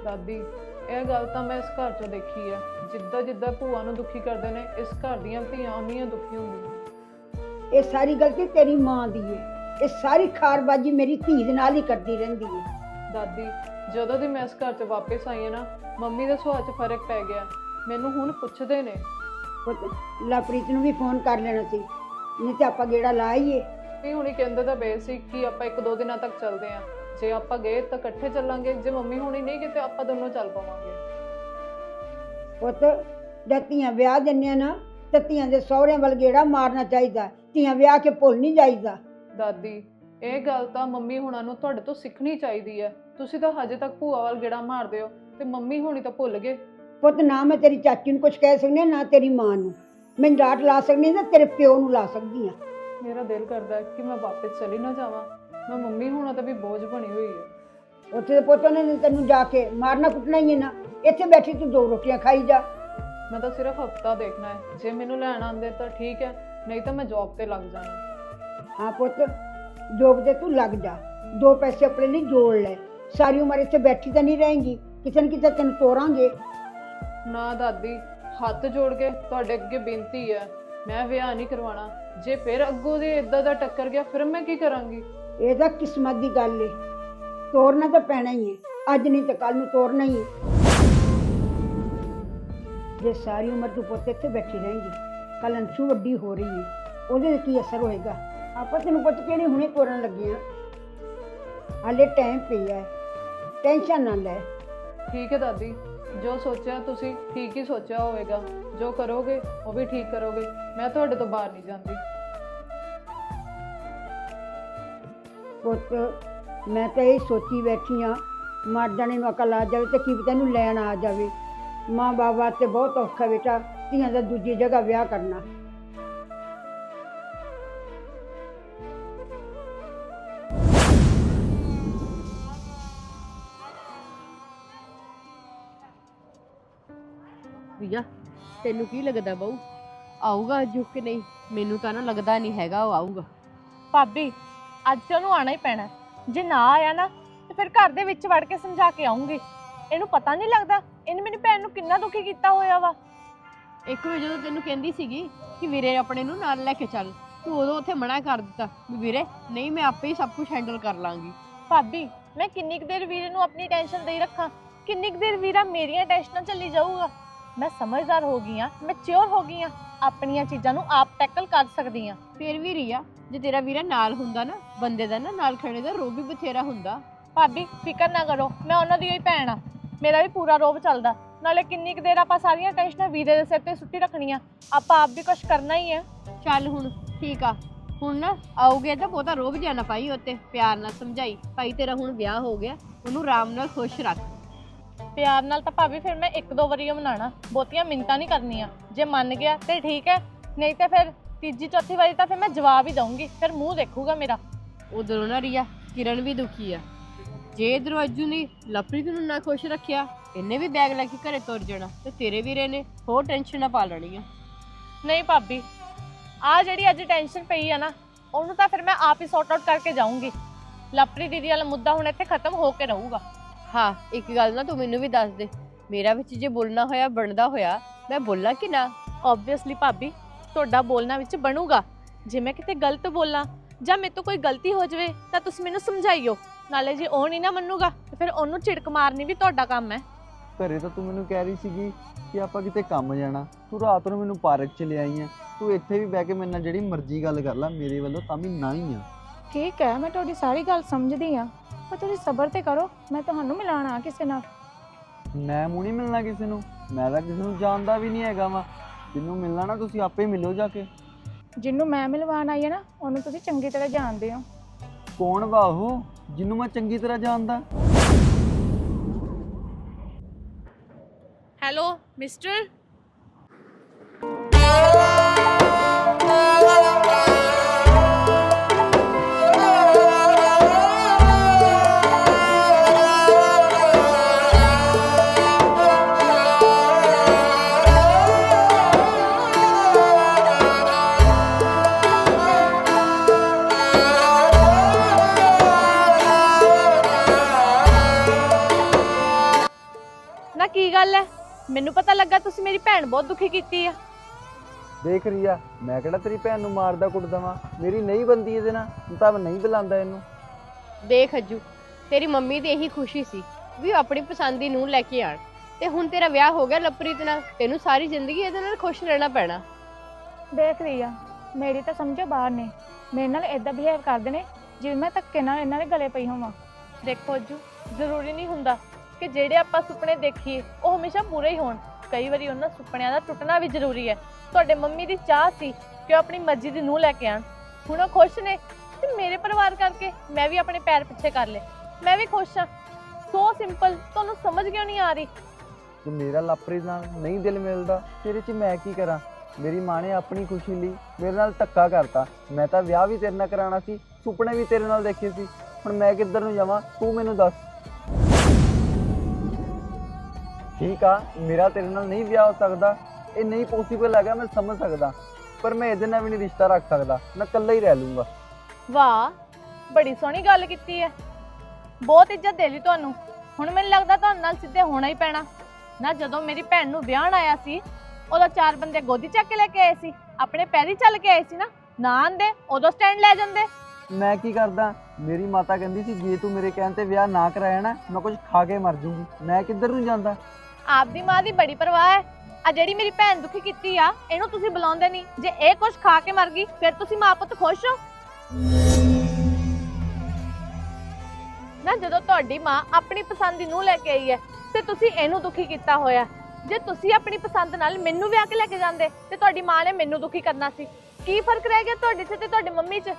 ਦਾਦੀ ਇਹ ਗੱਲ ਤਾਂ ਮੈਂ ਇਸ ਘਰ 'ਚੋਂ ਦੇਖੀ ਹੈ ਜਿੱਦਾਂ ਜਿੱਦਾਂ ਭੂਆ ਨੂੰ ਦੁਖੀ ਕਰਦੇ ਨੇ ਇਸ ਘਰ ਦੀਆਂ ਧੀਆਂ ਉਨੀਆਂ ਦੁਖੀ ਹੁੰਦੀਆਂ। ਇਹ ਸਾਰੀ ਗਲਤੀ ਤੇਰੀ ਮਾਂ ਦੀ ਏ। ਇਹ ਸਾਰੀ ਖਾਰਬਾਜੀ ਮੇਰੀ ਧੀ ਦੇ ਨਾਲ ਹੀ ਕਰਦੀ ਰਹਿੰਦੀ ਏ। ਦਾਦੀ ਜਦੋਂ ਦੀ ਮੈਂ ਇਸ ਘਰ 'ਚ ਵਾਪਸ ਆਈ ਹਾਂ ਨਾ ਮੰਮੀ ਦੇ ਸੁਭਾਅ 'ਚ ਫ਼ਰਕ ਪੈ ਗਿਆ। ਮੈਨੂੰ ਹੁਣ ਪੁੱਛਦੇ ਨੇ। ਪੁੱਤ ਲਵਪ੍ਰੀਤ ਨੂੰ ਵੀ ਫੋਨ ਕਰ ਲੈਣਾ ਸੀ। ਨਹੀਂ ਤੇ ਆਪਾਂ ਗੇੜਾ ਲਾਈਏ ਵੀ ਹੁਣੀ ਕਹਿੰਦੇ ਤਾਂ ਬੇ ਸੀ ਕਿ ਆਪਾਂ ਇੱਕ ਦੋ ਦਿਨਾਂ ਤੱਕ ਚੱਲਦੇ ਆਂ। ਜੇ ਆਪਾਂ ਗਏ ਤਾਂ ਇਕੱਠੇ ਚੱਲਾਂਗੇ ਜੇ ਮੰਮੀ ਹੁਣੀ ਨਹੀਂ ਕਿਤੇ ਆਪਾਂ ਦੋਨੋਂ ਚੱਲ ਪਾਵਾਂਗੇ। ਪੁੱਤ ਜਦ ਧੀਆਂ ਵਿਆਹ ਦਿੰਨੇ ਆ ਨਾ ਤੇ ਧੀਆਂ ਦੇ ਸਹੁਰਿਆਂ ਵੱਲ ਗੇੜਾ ਮਾਰਨਾ ਚਾਹੀਦਾ। ਧੀਆਂ ਵਿਆਹ ਕੇ ਭੁੱਲ ਨਹੀਂ ਜਾਈਦਾ। ਦਾਦੀ ਇਹ ਗੱਲ ਤਾਂ ਮੰਮੀ ਹੁਣਾਂ ਨੂੰ ਤੁਹਾਡੇ ਤੋਂ ਸਿੱਖਣੀ ਚਾਹੀਦੀ ਹੈ। ਤੁਸੀਂ ਤਾਂ ਹਜੇ ਤੱਕ ਭੂਆ ਵੱਲ ਗੇੜਾ ਮਾਰਦੇ ਹੋ ਤੇ ਮੰਮੀ ਹੁਣੀ ਤਾਂ ਭੁੱਲ ਗਏ। ਪੁੱਤ ਨਾ ਮੈਂ ਤੇਰੀ ਚਾਚੀ ਨੂੰ ਕੁਝ ਕਹਿ ਸਕਦੀ ਹਾਂ, ਨਾ ਤੇਰੀ ਮਾਂ ਨੂੰ। ਮੈਂ ਡਾਂਟ ਲਾ ਸਕਦੀ ਹਾਂ, ਨਾ ਤੇਰੇ ਪਿਓ ਨੂੰ ਲਾ ਸਕਦੀ ਆ ਮੇਰਾ ਦਿਲ ਕਰਦਾ ਹੈ ਕਿ ਮੈਂ ਵਾਪਸ ਚਲੀ ਨਾ ਜਾਵਾਂ। ਮੈਂ ਮੰਮੀ ਹੁਣਾਂ ਤਾਂ ਵੀ ਬੋਝ ਬਣੀ ਹੋਈ ਹੈ ਉੱਥੇ ਤੇ ਪੁੱਤ ਨੇ ਤੈਨੂੰ ਜਾ ਕੇ ਮਾਰਨਾ ਕੁੱਟਣਾ ਹੀ ਹੈ ਨਾ। ਇੱਥੇ ਬੈਠੀ ਤੂੰ ਦੋ ਰੋਟੀਆਂ ਖਾਈ ਜਾ। ਮੈਂ ਤਾਂ ਸਿਰਫ ਹਫਤਾ ਦੇਖਣਾ ਹੈ। ਜੇ ਮੈਨੂੰ ਲੈਣ ਆਉਂਦੇ ਤਾਂ ਠੀਕ ਹੈ ਨਹੀਂ ਤਾਂ ਮੈਂ ਜੌਬ ਤੇ ਲੱਗ ਜਾਣਾ ਹਾਂ ਪੁੱਤ ਜੋਬ ਤੇ ਤੂੰ ਲੱਗ ਜਾ। ਦੋ ਪੈਸੇ ਆਪਣੇ ਲਈ ਜੋੜ ਲੈ। ਸਾਰੀ ਉਮਰ ਇੱਥੇ ਬੈਠੀ ਤਾਂ ਨਹੀਂ ਰਹੇਂਗੀ। ਕਿਸੇ ਨਾ ਕਿਤੇ ਤੈਨੂੰ ਤੋਰਾਂਗੇ। ਨਾ ਦਾਦੀ ਹੱਥ ਜੋੜ ਕੇ ਤੁਹਾਡੇ ਅੱਗੇ ਬੇਨਤੀ ਹੈ। ਮੈਂ ਵਿਆਹ ਨਹੀਂ ਕਰਵਾਉਣਾ। ਜੇ ਫਿਰ ਅੱਗੋਂ ਦੇ ਇਦਾਂ ਦਾ ਟੱਕਰ ਗਿਆ ਫਿਰ ਮੈਂ ਕੀ ਕਰਾਂਗੀ? ਇਹ ਤਾਂ ਕਿਸਮਤ ਦੀ ਗੱਲ ਏ। ਤੋਰਨਾ ਤਾਂ ਪੈਣਾ ਹੀ ਹੈ ਅੱਜ ਨਹੀਂ ਤਾਂ ਕੱਲ ਨੂੰ ਤੋਰਨਾ ਹੀ ਹੈ ਜੇ ਸਾਰੀ ਉਮਰ ਤੂੰ ਪੁੱਤ ਇੱਥੇ ਬੈਠੀ ਰਹੇਂਗੀ ਕੱਲ ਅੰਸ਼ੂ ਵੱਡੀ ਹੋ ਰਹੀ ਹੈ ਉਹਦੇ ਤੇ ਕੀ ਅਸਰ ਹੋਏਗਾ? ਆਪਾਂ ਤੈਨੂੰ ਪੁੱਤ ਕਿਹੜੀ ਹੁਣੇ ਤੋਰਨ ਲੱਗੇ ਆ? ਹਾਲੇ ਟਾਈਮ ਪਿਆ ਹੈ ਟੈਨਸ਼ਨ ਨਾ ਲੈ। ਠੀਕ ਹੈ ਦਾਦੀ। ਜੋ ਸੋਚਿਆ ਤੁਸੀਂ ਠੀਕ ਹੀ ਸੋਚਿਆ ਹੋਵੇਗਾ। ਜੋ ਕਰੋਗੇ, ਉਹ ਵੀ ਠੀਕ ਕਰੋਗੇ। ਮੈਂ ਤੁਹਾਡੇ ਤੋਂ ਬਾਹਰ ਨਹੀਂ ਜਾਂਦੀ। ਪੁੱਤ ਮੈਂ ਤਾਂ ਇਹ ਸੋਚੀ ਬੈਠੀ ਆ ਮਰ ਜਾਣੇ ਨੂੰ ਅਕਲ ਆ ਜਾਵੇ ਤੇ ਕੀ ਪਤਾ ਇਹਨੂੰ ਲੈਣ ਆ ਜਾਵੇ। ਮਾਂ ਬਾਬਾ ਤੇ ਬਹੁਤ ਔਖਾ ਬੇਟਾ ਧੀਆਂ ਦਾ ਦੂਜੀ ਜਗ੍ਹਾ ਵਿਆਹ ਕਰਨਾ। ਵੀਆ ਤੈਨੂੰ ਕੀ ਲੱਗਦਾ ਬਹੂ ਆਊਗਾ ਅੱਜ ਕਿ ਨਹੀਂ? ਮੈਨੂੰ ਤਾਂ ਨਾ ਲੱਗਦਾ ਨਹੀਂ ਹੈਗਾ ਉਹ ਆਊਗਾ। ਭਾਬੀ ਅੱਜ ਤੇ ਉਹਨੂੰ ਆਣਾ ਹੀ ਪੈਣਾ ਹੈ। ਜੇ ਨਾ ਆਇਆ ਨਾ ਤੇ ਫਿਰ ਘਰ ਦੇ ਵਿੱਚ ਵੜ ਕੇ ਸਮਝਾ ਕੇ ਆਉਂਗੀ। ਇਹਨੂੰ ਪਤਾ ਨਹੀਂ ਲੱਗਦਾ ਇਹਨੇ ਮੇਰੀ ਭੈਣ ਨੂੰ ਕਿੰਨਾ ਦੁਖੀ ਕੀਤਾ ਹੋਇਆ ਵਾ। ਇੱਕ ਵਾਰ ਜਦੋਂ ਤੈਨੂੰ ਕਹਿੰਦੀ ਸੀਗੀ ਕਿ ਵੀਰੇ ਆਪਣੇ ਨੂੰ ਨਾਲ ਲੈ ਕੇ ਚੱਲ ਤੂੰ ਉਦੋਂ ਉੱਥੇ ਮਨਾ ਕਰ ਦਿੱਤਾ ਵੀ ਵੀਰੇ ਨਹੀਂ ਮੈਂ ਆਪੇ ਹੀ ਸਭ ਕੁਝ ਹੈਂਡਲ ਕਰ ਲਾਂਗੀ। ਭਾਬੀ ਮੈਂ ਕਿੰਨੀ ਕੁ ਦੇਰ ਵੀਰੇ ਨੂੰ ਆਪਣੀ ਟੈਨਸ਼ਨ ਦੇਈ ਰੱਖਾਂ? ਕਿੰਨੀ ਕੁ ਦੇਰ ਵੀਰਾ ਮੇਰੀਆਂ ਟੈਨਸ਼ਨਾਂ ਚੱਲੀ ਜਾਊਗਾ? ਮੈਂ ਸਮਝਦਾਰ ਹੋ ਗਈ ਆ ਮੈਚੁਰ ਹੋ ਗਈ ਆ ਆਪਣੀਆਂ ਚੀਜ਼ਾਂ ਨੂੰ ਆਪ ਟੈਕਲ ਕਰ ਸਕਦੀ ਆ ਫੇਰ ਵੀ ਰੀਆ ਜੇ ਤੇਰਾ ਵੀਰਾ ਨਾਲ ਹੁੰਦਾ ਨਾ ਬੰਦੇ ਦਾ ਨਾ ਨਾਲ ਖੜੇ ਦਾ ਰੋਬ ਵੀ ਬਥੇਰਾ ਹੁੰਦਾ। ਭਾਬੀ ਫਿਕਰ ਨਾ ਕਰੋ ਮੈਂ ਉਹਨਾਂ ਦੀ ਹੀ ਭੈਣ ਆ। ਮੇਰਾ ਵੀ ਪੂਰਾ ਰੋਬ ਚੱਲਦਾ। ਨਾਲੇ ਕਿੰਨੀ ਕੁ ਦੇਰ ਆਪਾਂ ਸਾਰੀਆਂ ਟੈਨਸ਼ਨਾਂ ਵੀਰੇ ਦੇ ਸਿਰ ਤੇ ਸੁੱਟੀ ਰੱਖਣੀਆਂ ਆਪਾਂ ਆਪ ਵੀ ਕੁਝ ਕਰਨਾ ਹੀ ਹੈ ਚੱਲ ਹੁਣ ਠੀਕ ਆ। ਹੁਣ ਨਾ ਆਉਗੇ ਤਾਂ ਬਹੁਤਾ ਰੋਬ ਜਾਣਾ ਪਾਈ ਉੱਤੇ ਪਿਆਰ ਨਾਲ ਸਮਝਾਈ। ਭਾਈ ਤੇਰਾ ਹੁਣ ਵਿਆਹ ਹੋ ਗਿਆ ਉਹਨੂੰ ਆਰਾਮ ਨਾਲ ਖੁਸ਼ ਰੱਖ। ਪਿਆਰ ਨਾਲ ਤਾਂ ਭਾਵੇਂ ਫਿਰ ਮੈਂ ਇੱਕ ਦੋ ਵਾਰੀ ਮਨਾਣਾ ਬਹੁਤੀਆਂ ਮਿੰਤਾਂ ਨਹੀਂ ਕਰਨੀਆਂ। ਜੇ ਮੰਨ ਗਿਆ ਤੇ ਠੀਕ ਹੈ ਨਹੀਂ ਤੇ ਫਿਰ ਤੀਜੀ ਚੌਥੀ ਵਾਰੀ ਤਾਂ ਫਿਰ ਮੈਂ ਜਵਾਬ ਹੀ ਦਊਂਗੀ ਫਿਰ ਮੂੰਹ ਦੇਖੂਗਾ ਮੇਰਾ। ਉਧਰੋਂ ਨਾ ਰੀਆ ਕਿਰਨ ਵੀ ਦੁਖੀ ਆ। ਜੇ ਅੱਜੂ ਨੇ ਲਪ੍ਰੀਤ ਨੂੰ ਨਾ ਖੁਸ਼ ਰੱਖਿਆ ਇਹਨੇ ਵੀ ਬੈਗ ਲੈ ਕੇ ਘਰੇ ਤੁਰ ਜਾਣਾ ਤੇ ਤੇਰੇ ਵੀਰੇ ਨੇ ਹੋਰ ਟੈਨਸ਼ਨ ਨਾ ਪਾ ਲੈਣੀ ਆ। ਨਹੀਂ ਭਾਬੀ ਆ ਜਿਹੜੀ ਅੱਜ ਟੈਨਸ਼ਨ ਪਈ ਆ ਨਾ ਉਹਨੂੰ ਤਾਂ ਫਿਰ ਮੈਂ ਆਪ ਹੀ ਸੌਟ ਆਊਟ ਕਰਕੇ ਜਾਊਂਗੀ। ਲਪਰੀ ਦੀਦੀ ਵਾਲਾ ਮੁੱਦਾ ਹੁਣ ਇੱਥੇ ਖਤਮ ਹੋ ਕੇ ਰਹੂਗਾ। ਹਾਂ ਇੱਕ ਗੱਲ ਨਾ ਤੂੰ ਮੈਨੂੰ ਵੀ ਦੱਸ ਦੇ। ਮੇਰਾ ਵਿੱਚ ਜੇ ਬੋਲਣਾ ਹੋਇਆ ਬਣਦਾ ਹੋਇਆ ਮੈਂ ਬੋਲਾਂ ਕਿ ਨਾ? ਆਬਵੀਅਸਲੀ ਭਾਬੀ ਤੁਹਾਡਾ ਬੋਲਣਾ ਵਿੱਚ ਬਣੂਗਾ। ਜੇ ਮੈਂ ਕਿਤੇ ਗਲਤ ਬੋਲਾਂ ਜਾਂ ਮੇਰੇ ਤੋਂ ਕੋਈ ਗਲਤੀ ਹੋ ਜਾਵੇ ਤਾਂ ਤੁਸੀਂ ਮੈਨੂੰ ਸਮਝਾਈਓ। ਨਾਲੇ ਜੇ ਉਹ ਨਹੀਂ ਨਾ ਮੰਨੂਗਾ ਤੇ ਫਿਰ ਉਹਨੂੰ ਝਿੜਕ ਮਾਰਨੀ ਵੀ ਤੁਹਾਡਾ ਕੰਮ ਹੈ। ਘਰੇ ਤਾਂ ਤੂੰ ਮੈਨੂੰ ਕਹਿ ਰਹੀ ਸੀਗੀ ਕਿ ਆਪਾਂ ਕਿਤੇ ਕੰਮ ਜਾਣਾ। ਤੂੰ ਰਾਤ ਨੂੰ ਮੈਨੂੰ ਪਾਰਕ ਚ ਲਿਆਈ ਆ ਤੂੰ ਇੱਥੇ ਵੀ ਬਹਿ ਕੇ ਮੇਰੇ ਨਾਲ ਜਿਹੜੀ ਮਰਜ਼ੀ ਗੱਲ ਕਰ ਲੈ ਮੇਰੇ ਵੱਲੋਂ ਤਾਂ ਵੀ ਨਾ ਹੀ ਆ। ਠੀਕ ਹੈ ਮੈਂ ਤੁਹਾਡੀ ਸਾਰੀ ਗੱਲ ਸਮਝਦੀ ਆ ਪਰ ਤੁਸੀਂ ਸਬਰ ਤੇ ਕਰੋ ਮੈਂ ਤੁਹਾਨੂੰ ਮਿਲਾਣਾ ਕਿਸੇ ਨਾਲ। ਮੈਂ ਮੂੰਹ ਨਹੀਂ ਮਿਲਣਾ ਕਿਸੇ ਨੂੰ। ਮੈਂ ਤਾਂ ਕਿਸੇ ਨੂੰ ਜਾਣਦਾ ਵੀ ਨਹੀਂ ਹੈਗਾ ਵਾ। ਜਿਹਨੂੰ ਮਿਲਣਾ ਨਾ ਤੁਸੀਂ ਆਪੇ ਮਿਲੋ ਜਾ ਕੇ। ਜਿਹਨੂੰ ਮੈਂ ਮਿਲਵਾਣ ਆਈ ਆ ਨਾ ਉਹਨੂੰ ਤੁਸੀਂ ਚੰਗੀ ਤਰ੍ਹਾਂ ਜਾਣਦੇ ਹੋ। ਕੌਣ ਵਾ ਉਹ? ਜਿਹਨੂੰ ਮੈਂ ਚੰਗੀ ਤਰ੍ਹਾਂ ਜਾਣਦਾ। Hello mister? ਗੱਲ ਹੈ ਮੈਨੂੰ ਪਤਾ ਲੱਗਾ ਤੁਸੀਂ ਮੇਰੀ ਭੈਣ ਬਹੁਤ ਦੁਖੀ ਕੀਤੀ ਆ। ਦੇਖ ਰੀਆ ਮੈਂ ਕਿਹੜਾ ਤੇਰੀ ਭੈਣ ਨੂੰ ਮਾਰਦਾ ਕੁੱਟਦਾ ਵਾਂ ਮੇਰੀ ਨਹੀਂ ਬੰਦੀ ਇਹਦੇ ਨਾਲ ਹੁਣ ਤਾਂ ਮੈਂ ਨਹੀਂ ਬੁਲਾਉਂਦਾ ਇਹਨੂੰ। ਦੇਖ ਅੱਜੂ ਤੇਰੀ ਮੰਮੀ ਦੀ ਇਹੀ ਖੁਸ਼ੀ ਸੀ ਵੀ ਉਹ ਆਪਣੀ ਪਸੰਦ ਦੀ ਨੂੰ ਲੈ ਕੇ ਆਣ। ਤੇ ਹੁਣ ਤੇਰਾ ਵਿਆਹ ਹੋ ਗਿਆ ਲਪ੍ਰੀਤ ਨਾਲ ਤੈਨੂੰ ਸਾਰੀ ਜ਼ਿੰਦਗੀ ਇਹਦੇ ਨਾਲ ਖੁਸ਼ ਰਹਿਣਾ ਪੈਣਾ। ਦੇਖ ਰਹੀ ਆ ਮੇਰੀ ਤਾਂ ਸਮਝੋ ਬਾਹਰ ਨੇ। ਮੇਰੇ ਨਾਲ ਇਦਾਂ ਬਿਹੇਵ ਕਰਦੇ ਨੇ ਜਿਵੇਂ ਮੈਂ ਧੱਕੇ ਨਾਲ ਇਹਨਾਂ ਦੇ ਗਲੇ ਪਈ ਹੋਵਾਂ। ਦੇਖੋ ਜੂ ਜ਼ਰੂਰੀ ਨਹੀਂ ਹੁੰਦਾ ਕਿ ਜਿਹੜੇ ਆਪਾਂ ਸੁਪਨੇ ਦੇਖੀਏ, ਉਹ ਹਮੇਸ਼ਾ ਪੂਰੇ ਹੀ ਹੋਣ। ਕਈ ਵਾਰੀ ਉਹਨਾਂ ਸੁਪਨਿਆਂ ਦਾ ਟੁੱਟਣਾ ਵੀ ਜ਼ਰੂਰੀ ਹੈ। ਤੁਹਾਡੇ ਮੰਮੀ ਦੀ ਚਾਹ ਸੀ ਕਿ ਉਹ ਆਪਣੀ ਮਰਜ਼ੀ ਦੀ ਨੂੰਹ ਲੈ ਕੇ ਆਣ। ਹੁਣ ਉਹ ਖੁਸ਼ ਨੇ ਤੇ ਮੇਰੇ ਪਰਿਵਾਰ ਕਰਕੇ ਮੈਂ ਵੀ ਆਪਣੇ ਪੈਰ ਪਿੱਛੇ ਕਰ ਲਏ। ਮੈਂ ਵੀ ਖੁਸ਼ ਹਾਂ। ਸੋ ਸਿੰਪਲ ਤੁਹਾਨੂੰ ਸਮਝ ਕਿਉਂ ਨਹੀਂ ਆ ਰਹੀ? ਕਿ ਮੇਰਾ ਲਾਪਰੀ ਨਾਲ ਨਹੀਂ ਦਿਲ ਮਿਲਦਾ, ਤੇਰੇ 'ਚ ਮੈਂ ਕੀ ਕਰਾਂ? ਮੇਰੀ ਮਾਂ ਨੇ ਆਪਣੀ ਖੁਸ਼ੀ ਲਈ ਮੇਰੇ ਨਾਲ ਧੱਕਾ ਕਰਤਾ। ਮੈਂ ਤਾਂ ਵਿਆਹ ਵੀ ਤੇਰੇ ਨਾਲ ਕਰਾਉਣਾ ਸੀ, ਸੁਪਨੇ ਵੀ ਤੇਰੇ ਨਾਲ ਦੇਖੇ ਸੀ। ਹੁਣ ਮੈਂ ਕਿੱਧਰ ਨੂੰ ਜਾਵਾਂ, ਤੂੰ ਮੈਨੂੰ ਦੱਸ। ਠੀਕ ਆ ਮੇਰਾ ਤੇਰੇ ਨਾਲ ਨਹੀਂ ਵਿਆਹ ਹੋ ਸਕਦਾ ਇਹ ਨਹੀਂ ਪੋਸੀਬਲ ਹੈਗਾ ਮੈਂ ਸਮਝ ਸਕਦਾ ਪਰ ਮੈਂ ਇਹਦੇ ਨਾਲ ਵੀ ਨਹੀਂ ਰਿਸ਼ਤਾ ਰੱਖ ਸਕਦਾ ਮੈਂ ਇਕੱਲਾ ਹੀ ਰਹਿ ਲੂੰਗਾ। ਵਾਹ ਬੜੀ ਸੋਹਣੀ ਗੱਲ ਕੀਤੀ ਹੈ ਬਹੁਤ ਇੱਜ਼ਤ ਦੇ ਲਈ ਤੁਹਾਨੂੰ। ਹੁਣ ਮੈਨੂੰ ਲੱਗਦਾ ਤੁਹਾਨੂੰ ਨਾਲ ਸਿੱਧੇ ਹੋਣਾ ਹੀ ਪੈਣਾ। ਨਾ ਜਦੋਂ ਮੇਰੀ ਭੈਣ ਨੂੰ ਵਿਆਹਣ ਆਇਆ ਸੀ ਉਦੋਂ ਚਾਰ ਬੰਦੇ ਗੋਦੀ ਚੱਕ ਕੇ ਲੈ ਕੇ ਆਏ ਸੀ ਆਪਣੇ ਪੈਰੀ ਚੱਲ ਕੇ ਆਏ ਸੀ ਨਾ ਨਾ ਆਂਦੇ ਉਦੋਂ ਸਟੈਂਡ ਲੈ ਜਾਂਦੇ। ਮੈਂ ਕੀ ਕਰਦਾ ਮੇਰੀ ਮਾਤਾ ਕਹਿੰਦੀ ਸੀ ਜੇ ਤੂੰ ਮੇਰੇ ਕਹਿਣ ਤੇ ਵਿਆਹ ਨਾ ਕਰਾਇਆ ਨਾ ਮੈਂ ਕੁਝ ਖਾ ਕੇ ਮਰ ਜੂੰਗੀ। ਮੈਂ ਕਿੱਧਰ ਨੂੰ ਜਾਂਦਾ? ਆਪਦੀ ਮਾਂ ਦੀ ਬੜੀ ਪਰਵਾਹ ਹੈ। ਆ ਜਿਹੜੀ ਮੇਰੀ ਭੈਣ ਦੁਖੀ ਕੀਤੀ ਆ, ਇਹਨੂੰ ਤੁਸੀਂ ਬੁਲਾਉਂਦੇ ਨਹੀਂ। ਜੇ ਇਹ ਕੁਝ ਖਾ ਕੇ ਮਰ ਗਈ, ਫਿਰ ਤੁਸੀਂ ਮਾਂ ਪੁੱਤ ਖੁਸ਼ ਹੋ? ਨਾ ਜਦੋਂ ਤੁਹਾਡੀ ਮਾਂ ਆਪਣੀ ਪਸੰਦ ਦੀ ਨੂੰ ਲੈ ਕੇ ਆਈ ਹੈ, ਤੇ ਤੁਸੀਂ ਇਹਨੂੰ ਦੁਖੀ ਕੀਤਾ ਹੋਇਆ। ਜੇ ਤੁਸੀਂ ਆਪਣੀ ਪਸੰਦ ਨਾਲ ਮੈਨੂੰ ਵਿਆਹ ਕੇ ਲੈ ਕੇ ਜਾਂਦੇ, ਤੇ ਤੁਹਾਡੀ ਮਾਂ ਨੇ ਮੈਨੂੰ ਦੁਖੀ ਕਰਨਾ ਸੀ। ਕੀ ਫ਼ਰਕ ਰਹਿ ਗਿਆ ਤੁਹਾਡੇ 'ਚ ਤੇ ਤੁਹਾਡੀ ਮੰਮੀ 'ਚ?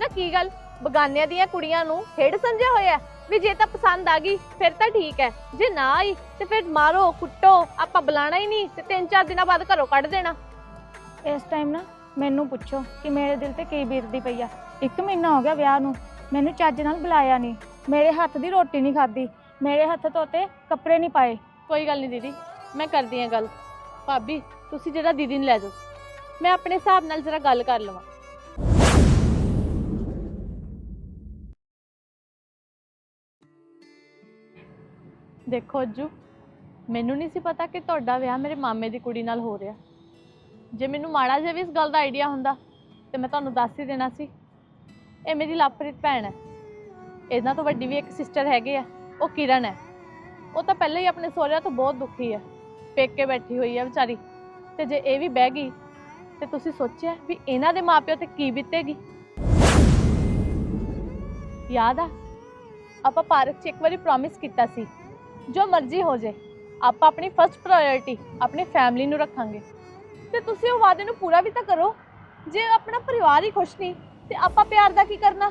ਨਾ ਕੀ ਗੱਲ? ਬਗਾਨਿਆਂ ਦੀਆਂ ਕੁੜੀਆਂ ਨੂੰ ਖੇਡ ਸਮਝਿਆ ਹੋਇਆ ਵੀ ਜੇ ਤਾਂ ਪਸੰਦ ਆ ਗਈ ਫਿਰ ਤਾਂ ਠੀਕ ਹੈ। ਜੇ ਨਾ ਆਈ ਤੇ ਫਿਰ ਮਾਰੋ ਕੁੱਟੋ ਆਪਾਂ ਬੁਲਾਣਾ ਹੀ ਨਹੀਂ ਤੇ ਤਿੰਨ ਚਾਰ ਦਿਨਾਂ ਬਾਅਦ ਘਰੋਂ ਕੱਢ ਦੇਣਾ। ਇਸ ਟਾਈਮ ਨਾ ਮੈਨੂੰ ਪੁੱਛੋ ਕਿ ਮੇਰੇ ਦਿਲ ਤੇ ਕੀ ਬੀਤਦੀ ਪਈ ਆ। ਇੱਕ ਮਹੀਨਾ ਹੋ ਗਿਆ ਵਿਆਹ ਨੂੰ ਮੈਨੂੰ ਚੱਜ ਨਾਲ ਬੁਲਾਇਆ ਨਹੀਂ। ਮੇਰੇ ਹੱਥ ਦੀ ਰੋਟੀ ਨਹੀਂ ਖਾਧੀ ਮੇਰੇ ਹੱਥ ਧੋਤੇ ਕੱਪੜੇ ਨਹੀਂ ਪਾਏ। ਕੋਈ ਗੱਲ ਨਹੀਂ ਦੀਦੀ ਮੈਂ ਕਰਦੀ ਆ ਗੱਲ। ਭਾਬੀ ਤੁਸੀਂ ਜਿਹੜਾ ਦੀਦੀ ਨੂੰ ਲੈ ਜਾਓ। ਮੈਂ ਆਪਣੇ ਹਿਸਾਬ ਨਾਲ ਜਰਾ ਗੱਲ ਕਰ ਲਵਾਂ। ਦੇਖੋ ਅੱਜੂ, ਮੈਨੂੰ ਨਹੀਂ ਸੀ ਪਤਾ ਕਿ ਤੁਹਾਡਾ ਵਿਆਹ ਮੇਰੇ ਮਾਮੇ ਦੀ ਕੁੜੀ ਨਾਲ ਹੋ ਰਿਹਾ। ਜੇ ਮੈਨੂੰ ਮਾੜਾ ਜਿਹਾ ਵੀ ਇਸ ਗੱਲ ਦਾ ਆਈਡੀਆ ਹੁੰਦਾ, ਤੇ ਮੈਂ ਤੁਹਾਨੂੰ ਦੱਸ ਹੀ ਦੇਣਾ ਸੀ। ਇਹ ਮੇਰੀ ਲਾਪਰੀਤ ਭੈਣ ਹੈ। ਇਹਨਾਂ ਤੋਂ ਵੱਡੀ ਵੀ ਇੱਕ ਸਿਸਟਰ ਹੈਗੇ ਆ, ਉਹ ਕਿਰਨ ਹੈ। ਉਹ ਤਾਂ ਪਹਿਲਾਂ ਹੀ ਆਪਣੇ ਸਹੁਰਿਆਂ ਤੋਂ ਬਹੁਤ ਦੁਖੀ ਹੈ। ਪੇਕੇ ਬੈਠੀ ਹੋਈ ਹੈ ਵਿਚਾਰੀ। ਤੇ ਜੇ ਇਹ ਵੀ ਬਹਿ ਗਈ, ਤੇ ਤੁਸੀਂ ਸੋਚਿਆ ਵੀ ਇਹਨਾਂ ਦੇ ਮਾਪਿਓ ਤੇ ਕੀ ਬੀਤੇਗੀ? ਯਾਦ ਆ, ਆਪਾਂ ਪਾਰਕ 'ਚ ਇੱਕ ਵਾਰੀ ਪ੍ਰੋਮਿਸ ਕੀਤਾ ਸੀ ਜੋ ਮਰਜ਼ੀ ਹੋ ਜੇ ਆਪਾਂ ਆਪਣੀ ਫਰਸਟ ਪ੍ਰਾਇੋਰਟੀ ਆਪਣੀ ਫੈਮਿਲੀ ਨੂੰ ਰੱਖਾਂਗੇ। ਤੇ ਤੁਸੀਂ ਉਹ ਵਾਅਦੇ ਨੂੰ ਪੂਰਾ ਵੀ ਤਾਂ ਕਰੋ ਜੇ ਆਪਣਾ ਪਰਿਵਾਰ ਹੀ ਖੁਸ਼ ਨਹੀਂ ਤੇ ਆਪਾਂ ਪਿਆਰ ਦਾ ਕੀ ਕਰਨਾ?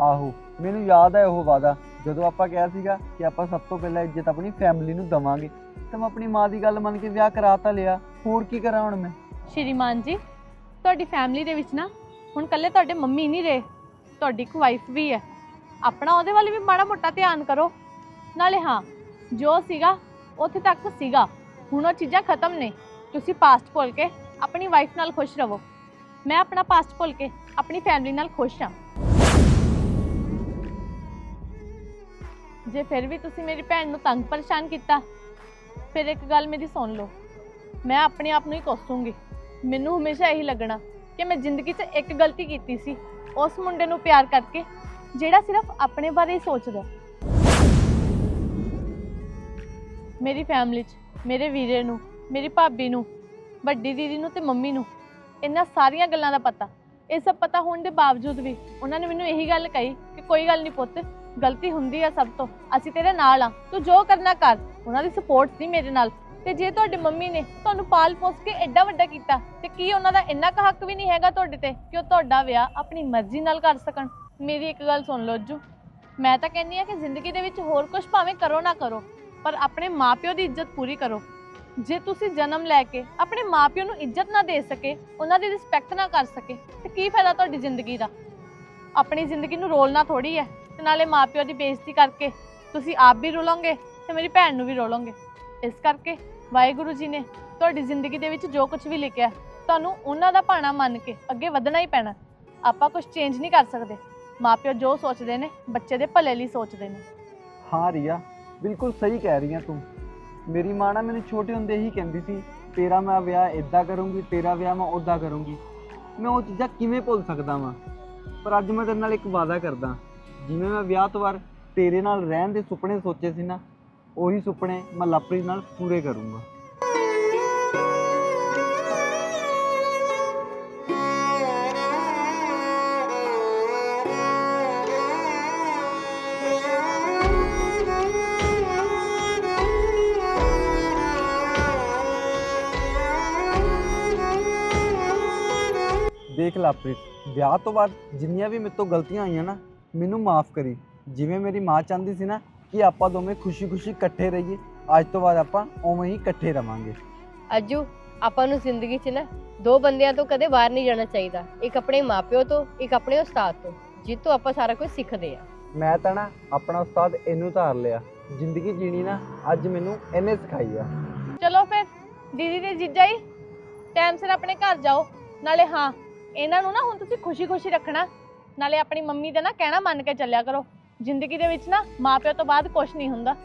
ਆਹੋ ਮੈਨੂੰ ਯਾਦ ਹੈ ਉਹ ਵਾਦਾ ਜਦੋਂ ਆਪਾਂ ਕਿਹਾ ਸੀਗਾ ਕਿ ਆਪਾਂ ਸਭ ਤੋਂ ਪਹਿਲਾਂ ਇੱਜ਼ਤ ਆਪਣੀ ਫੈਮਿਲੀ ਨੂੰ ਦਵਾਂਗੇ ਤਾਂ ਮੈਂ ਆਪਣੀ ਮਾਂ ਦੀ ਗੱਲ ਮੰਨ ਕੇ ਵਿਆਹ ਕਰਾ ਤਾਂ ਲਿਆ ਹੋਰ ਕੀ ਕਰਾਂ ਹੁਣ ਮੈਂ? ਸ਼੍ਰੀਮਾਨ ਜੀ ਤੁਹਾਡੀ ਫੈਮਿਲੀ ਦੇ ਵਿੱਚ ਨਾ ਹੁਣ ਕੱਲੇ ਤੁਹਾਡੇ ਮੰਮੀ ਨਹੀਂ ਰਹੇ ਤੁਹਾਡੀ ਇੱਕ ਵਾਈਫ ਵੀ ਹੈ। ਆਪਣਾ ਉਹਦੇ ਵੱਲ ਵੀ ਮਾੜਾ ਮੋਟਾ ਧਿਆਨ ਕਰੋ ਨਾਲੇ ਹਾਂ ਜੋ ਸੀਗਾ, ਉੱਥੇ ਤੱਕ ਸੀਗਾ। ਹੁਣ ਉਹ ਚੀਜ਼ਾਂ ਖਤਮ ਨੇ। ਤੁਸੀਂ ਪਾਸਟ ਭੁੱਲ ਕੇ ਆਪਣੀ ਵਾਈਫ ਨਾਲ ਖੁਸ਼ ਰਹੋ। ਮੈਂ ਆਪਣਾ ਪਾਸਟ ਭੁੱਲ ਕੇ ਆਪਣੀ ਫੈਮਿਲੀ ਨਾਲ ਖੁਸ਼ ਹਾਂ। ਜੇ ਫਿਰ ਵੀ ਤੁਸੀਂ ਮੇਰੀ ਭੈਣ ਨੂੰ ਤੰਗ ਪਰੇਸ਼ਾਨ ਕੀਤਾ, ਫਿਰ ਇੱਕ ਗੱਲ ਮੇਰੀ ਸੁਣ ਲਓ। ਮੈਂ ਆਪਣੇ ਆਪ ਨੂੰ ਹੀ ਕੋਸੂੰਗੀ। ਮੈਨੂੰ ਹਮੇਸ਼ਾ ਇਹੀ ਲੱਗਣਾ ਕਿ ਮੈਂ ਜ਼ਿੰਦਗੀ 'ਚ ਇੱਕ ਗਲਤੀ ਕੀਤੀ ਸੀ। ਉਸ ਮੁੰਡੇ ਨੂੰ ਪਿਆਰ ਕਰਕੇ, ਜਿਹੜਾ ਸਿਰਫ ਆਪਣੇ ਬਾਰੇ ਹੀ ਸੋਚਦਾ। ਮੇਰੀ ਫੈਮਿਲੀ 'ਚ, ਮੇਰੇ ਵੀਰੇ ਨੂੰ, ਮੇਰੀ ਭਾਬੀ ਨੂੰ, ਵੱਡੀ ਦੀਦੀ ਨੂੰ ਤੇ ਮੰਮੀ ਨੂੰ, ਇਹਨਾਂ ਸਾਰੀਆਂ ਗੱਲਾਂ ਦਾ ਪਤਾ। ਇਹ ਸਭ ਪਤਾ ਹੋਣ ਦੇ ਬਾਵਜੂਦ ਵੀ ਉਹਨਾਂ ਨੇ ਮੈਨੂੰ ਇਹੀ ਗੱਲ ਕਹੀ ਕਿ ਕੋਈ ਗੱਲ ਨਹੀਂ ਪੁੱਤ, ਗਲਤੀ ਹੁੰਦੀ ਆ ਸਭ ਤੋਂ, ਅਸੀਂ ਤੇਰੇ ਨਾਲ ਆ, ਤੂੰ ਜੋ ਕਰਨਾ ਕਰ, ਉਹਨਾਂ ਦੀ ਸਪੋਰਟ ਸੀ ਮੇਰੇ ਨਾਲ। ਤੇ ਜੇ ਤੁਹਾਡੀ ਮੰਮੀ ਨੇ ਤੁਹਾਨੂੰ ਪਾਲ ਪੋਸ ਕੇ ਐਡਾ ਵੱਡਾ ਕੀਤਾ, ਤੇ ਕੀ ਉਹਨਾਂ ਦਾ ਇੰਨਾ ਕੁ ਹੱਕ ਵੀ ਨਹੀਂ ਹੈਗਾ ਤੁਹਾਡੇ ਤੇ ਕਿ ਉਹ ਤੁਹਾਡਾ ਵਿਆਹ ਆਪਣੀ ਮਰਜ਼ੀ ਨਾਲ ਕਰ ਸਕਣ? ਮੇਰੀ ਇੱਕ ਗੱਲ ਸੁਣ ਲਓ, ਜੂ। ਮੈਂ ਤਾਂ ਕਹਿੰਦੀ ਆ ਕਿ ਜ਼ਿੰਦਗੀ ਦੇ ਵਿੱਚ ਹੋਰ ਕੁਝ ਭਾਵੇਂ ਕਰੋ ਨਾ ਕਰੋ। ਪਰ ਆਪਣੇ ਮਾਪਿਓ ਦੀ ਇੱਜ਼ਤ ਪੂਰੀ ਕਰੋ। ਜੇ ਤੁਸੀਂ ਜਨਮ ਲੈ ਕੇ ਆਪਣੇ ਮਾਪਿਓ ਨੂੰ ਇੱਜ਼ਤ ਨਾ ਦੇ ਸਕੇ, ਉਹਨਾਂ ਦੀ ਰਿਸਪੈਕਟ ਨਾ ਕਰ ਸਕੇ, ਤੇ ਕੀ ਫਾਇਦਾ ਤੁਹਾਡੀ ਜ਼ਿੰਦਗੀ ਦਾ? ਆਪਣੀ ਜ਼ਿੰਦਗੀ ਨੂੰ ਰੋਲਣਾ ਥੋੜੀ ਹੈ, ਤੇ ਨਾਲੇ ਮਾਪਿਓ ਦੀ ਬੇਇੱਜ਼ਤੀ ਕਰਕੇ ਤੁਸੀਂ ਆਪ ਵੀ ਰੋਲੋਗੇ ਤੇ ਮੇਰੀ ਭੈਣ ਨੂੰ ਵੀ ਰੋਲੋਗੇ। ਇਸ ਕਰਕੇ ਵਾਹਿਗੁਰੂ ਜੀ ਨੇ ਤੁਹਾਡੀ ਜ਼ਿੰਦਗੀ ਦੇ ਵਿੱਚ ਜੋ ਕੁਝ ਵੀ ਲਿਖਿਆ, ਤੁਹਾਨੂੰ ਉਹਨਾਂ ਦਾ ਭਾਣਾ ਮੰਨ ਕੇ ਅੱਗੇ ਵਧਣਾ ਹੀ ਪੈਣਾ। ਆਪਾਂ ਕੁਝ ਚੇਂਜ ਨਹੀਂ ਕਰ ਸਕਦੇ। ਮਾਪਿਓ ਜੋ ਸੋਚਦੇ ਨੇ, ਬੱਚੇ ਦੇ ਭਲੇ ਲਈ ਸੋਚਦੇ ਨੇ। ਹਾਂ, ਰੀਆ। ਬਿਲਕੁਲ ਸਹੀ ਕਹਿ ਰਹੀ ਹੈ ਤੂੰ। ਮੇਰੀ ਮਾਂ ਨਾ ਮੈਨੂੰ ਛੋਟੇ ਹੁੰਦੇ ਹੀ ਕਹਿੰਦੀ ਸੀ, ਤੇਰਾ ਮੈਂ ਵਿਆਹ ਇਦਾਂ ਕਰੂੰਗੀ, ਤੇਰਾ ਵਿਆਹ ਮੈਂ ਉਦਾਂ ਕਰੂੰਗੀ। ਮੈਂ ਉਹ ਚੀਜ਼ਾਂ ਕਿਵੇਂ ਭੁੱਲ ਸਕਦਾ ਵਾਂ? ਪਰ ਅੱਜ ਮੈਂ ਤੇਰੇ ਨਾਲ ਇੱਕ ਵਾਅਦਾ ਕਰਦਾ। ਜਿਵੇਂ ਮੈਂ ਵਿਆਹ ਤੋਂ ਬਾਅਦ ਤੇਰੇ ਨਾਲ ਰਹਿਣ ਦੇ ਸੁਪਨੇ ਸੋਚੇ ਸੀ ਨਾ, ਉਹੀ ਸੁਪਨੇ ਮੈਂ ਲਵਪ੍ਰੀਤ ਨਾਲ ਪੂਰੇ ਕਰੂੰਗਾ। ਦੇਖ ਲਵਪ੍ਰੀਤ ਵਿਆਹ ਤੋਂ ਬਾਅਦ ਜਿੰਨੀਆਂ ਵੀ ਮੇਰੇ ਤੋਂ ਗਲਤੀਆਂ ਹੋਈਆਂ ਨਾ ਮੈਨੂੰ ਮਾਫ ਕਰੀ। ਜਿਵੇਂ ਮੇਰੀ ਮਾਂ ਚਾਹੁੰਦੀ ਸੀ ਨਾ ਕਿ ਆਪਾਂ ਦੋਵੇਂ ਖੁਸ਼ੀ-ਖੁਸ਼ੀ ਇਕੱਠੇ ਰਹੀਏ ਅੱਜ ਤੋਂ ਬਾਅਦ ਆਪਾਂ ਉਵੇਂ ਹੀ ਇਕੱਠੇ ਰਵਾਂਗੇ। ਅੱਜੂ ਆਪਾਂ ਨੂੰ ਜ਼ਿੰਦਗੀ 'ਚ ਨਾ ਦੋ ਬੰਦਿਆਂ ਤੋਂ ਕਦੇ ਬਾਹਰ ਨਹੀਂ ਜਾਣਾ ਚਾਹੀਦਾ। ਇੱਕ ਆਪਣੇ ਮਾਪਿਓ ਤੋਂ ਇੱਕ ਆਪਣੇ ਉਸਤਾਦ ਤੋਂ ਜਿੱਤੋਂ ਆਪਾਂ ਸਾਰਾ ਕੁਝ ਸਿੱਖਦੇ ਆ ਮੈਂ ਤਾਂ ਨਾ ਆਪਣਾ ਉਸਤਾਦ ਇਹਨੂੰ ਧਾਰ ਲਿਆ। ਜ਼ਿੰਦਗੀ ਜੀਣੀ ਨਾ ਅੱਜ ਮੈਨੂੰ ਇਹਨੇ ਸਿਖਾਈ ਆ। ਚਲੋ ਫਿਰ ਦੀਦੀ ਤੇ ਜੀਜਾ ਹੀ ਟਾਈਮ ਸਿਰ ਆਪਣੇ ਘਰ ਜਾਓ। ਨਾਲੇ ਹਾਂ ਇਹਨਾਂ ਨੂੰ ਨਾ ਹੁਣ ਤੁਸੀਂ ਖੁਸ਼ੀ-ਖੁਸ਼ੀ ਰੱਖਣਾ। ਨਾਲੇ ਆਪਣੀ ਮੰਮੀ ਦਾ ਨਾ ਕਹਿਣਾ ਮੰਨ ਕੇ ਚੱਲਿਆ ਕਰੋ। ਜ਼ਿੰਦਗੀ ਦੇ ਵਿੱਚ ਨਾ ਮਾਪਿਓ ਤੋਂ ਬਾਅਦ ਕੁਝ ਨਹੀਂ ਹੁੰਦਾ।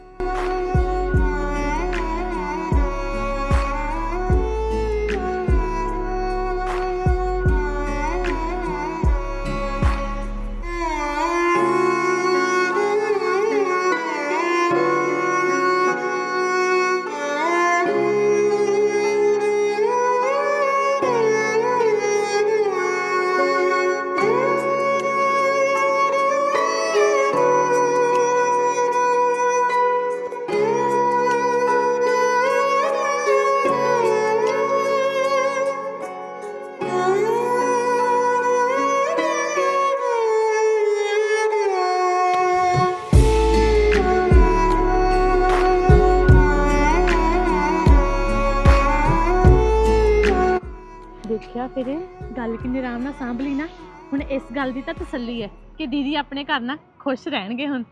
ਕਿੰਨੀ ਆਰਾਮ ਨਾਲ ਸਾਂਭ ਲਈ ਨਾ ਹੁਣ ਇਸ ਗੱਲ ਦੀ ਤਾਂ ਤਸੱਲੀ ਹੈ ਕਿ ਦੀਦੀ ਆਪਣੇ ਘਰ ਨਾਲ ਖੁਸ਼ ਰਹਿਣਗੇ ਹੁਣ।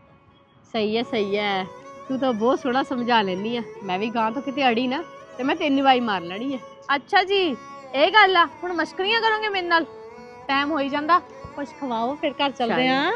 ਸਹੀ ਹੈ ਸਹੀ ਹੈ। ਤੂੰ ਤਾਂ ਬਹੁਤ ਸੋਹਣਾ ਸਮਝਾ ਲੈਣੀ ਆ। ਮੈਂ ਵੀ ਗਾਂ ਤੋਂ ਕਿਤੇ ਅੜੀ ਨਾ ਤੇ ਮੈਂ ਤਿੰਨ ਵਾਰੀ ਮਾਰ ਲੈਣੀ ਆ। ਅੱਛਾ ਜੀ ਇਹ ਗੱਲ ਆ। ਹੁਣ ਮਸ਼ਕਰੀਆਂ ਕਰੋਗੇ ਮੇਰੇ ਨਾਲ। ਟਾਈਮ ਹੋਈ ਜਾਂਦਾ। ਕੁਝ ਖਵਾਓ ਫਿਰ ਘਰ ਚੱਲਦੇ ਚੱਲ। ਆਂ।